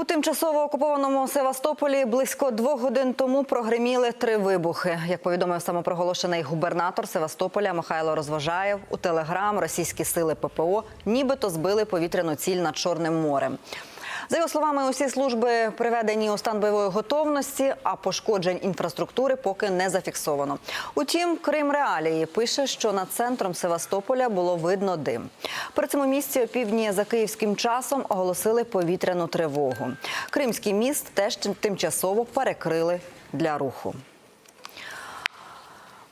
У тимчасово окупованому Севастополі близько двох годин тому прогреміли три вибухи. Як повідомив самопроголошений губернатор Севастополя Михайло Розважаєв, у телеграм російські сили ППО нібито збили повітряну ціль над Чорним морем. За його словами, усі служби приведені у стан бойової готовності, а пошкоджень інфраструктури поки не зафіксовано. Утім, Крим Реалії пише, що над центром Севастополя було видно дим. При цьому місці опівдні за київським часом оголосили повітряну тривогу. Кримський міст теж тимчасово перекрили для руху.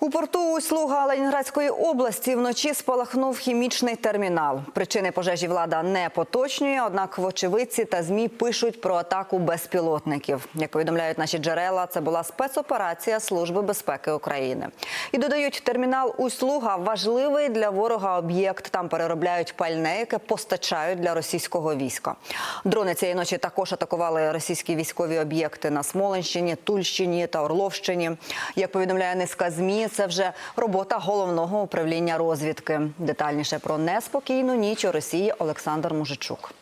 У порту Услуга Ленінградської області вночі спалахнув хімічний термінал. Причини пожежі влада не поточнює, однак в очевидці та змі пишуть про атаку безпілотників. Як повідомляють наші джерела, це була спецоперація Служби безпеки України. І додають, термінал Услуга важливий для ворога об'єкт. Там переробляють пальне, яке постачають для російського війська. Дрони цієї ночі також атакували російські військові об'єкти на Смоленщині, Тульщині та Орловщині. Як повідомляє низка змі, це вже робота головного управління розвідки. Детальніше про неспокійну ніч у Росії Олександр Мужичук.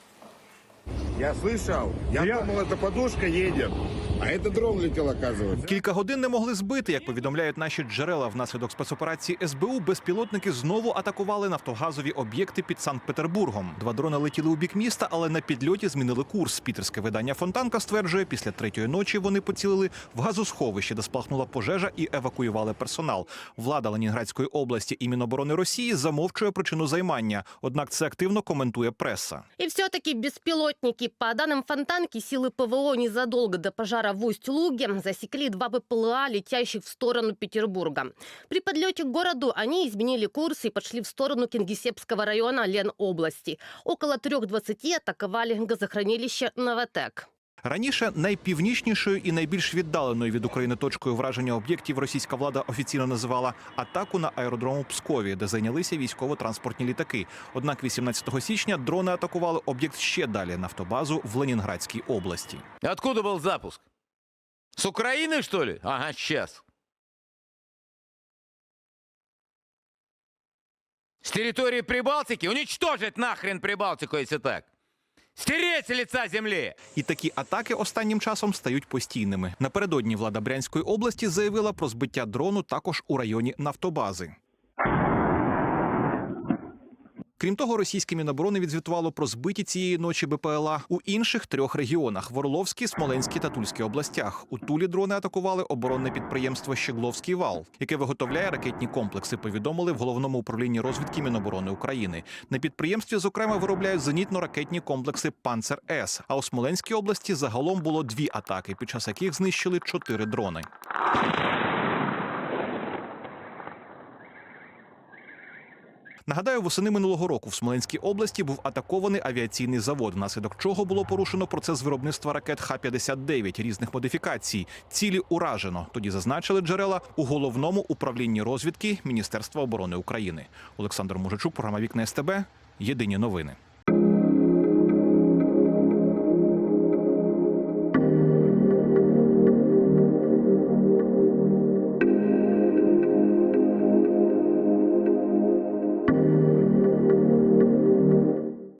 Я слышал. Я, Я- думал, это подушка едет. А это дрон летел, оказывается. Кілька годин не могли збити, як повідомляють наші джерела. Внаслідок спецоперації СБУ безпілотники знову атакували нафтогазові об'єкти під Санкт-Петербургом. Два дрони летіли у бік міста, але на підльоті змінили курс. Пітерське видання Фонтанка стверджує, після третьої ночі вони поцілили в газосховище, де спалахнула пожежа і евакуювали персонал. Влада Ленінградської області і Міноборони Росії замовчує причину займання. Однак це активно коментує преса. И все-таки беспилотники. По данным Фонтанки, силы ПВО незадолго до пожара в Усть-Луге засекли два БПЛА, летящих в сторону Петербурга. При подлете к городу они изменили курс и пошли в сторону Кингисеппского района Ленобласти. Около 3.20 атаковали газохранилище «Новотек». Раніше найпівнічнішою і найбільш віддаленою від України точкою враження об'єктів російська влада офіційно називала атаку на аеродром у Пскові, де зайнялися військово-транспортні літаки. Однак 18 січня дрони атакували об'єкт ще далі нафтобазу в Ленінградській області. Откуда был запуск? С Украины, что ли? Ага, сейчас. С территории Прибалтики? Уничтожить нахрен Прибалтику, если так. Стереть лица землі, І такі атаки останнім часом стають постійними. Напередодні влада Брянської області заявила про збиття дрону також у районі нафтобази. Крім того, російське міноборони відзвітувало про збиті цієї ночі БПЛА у інших трьох регіонах: в Орловській, Смоленській та Тульській областях. У Тулі дрони атакували оборонне підприємство Щегловський вал, яке виготовляє ракетні комплекси. Повідомили в головному управлінні розвідки Міноборони України. На підприємстві, зокрема, виробляють зенітно-ракетні комплекси Панцер С. А у Смоленській області загалом було дві атаки, під час яких знищили чотири дрони. Нагадаю, восени минулого року в Смоленській області був атакований авіаційний завод, внаслідок чого було порушено процес виробництва ракет Х-59 різних модифікацій. Цілі уражено. Тоді зазначили джерела у головному управлінні розвідки Міністерства оборони України. Олександр Мужичук, програма Вікна СТБ. Єдині новини.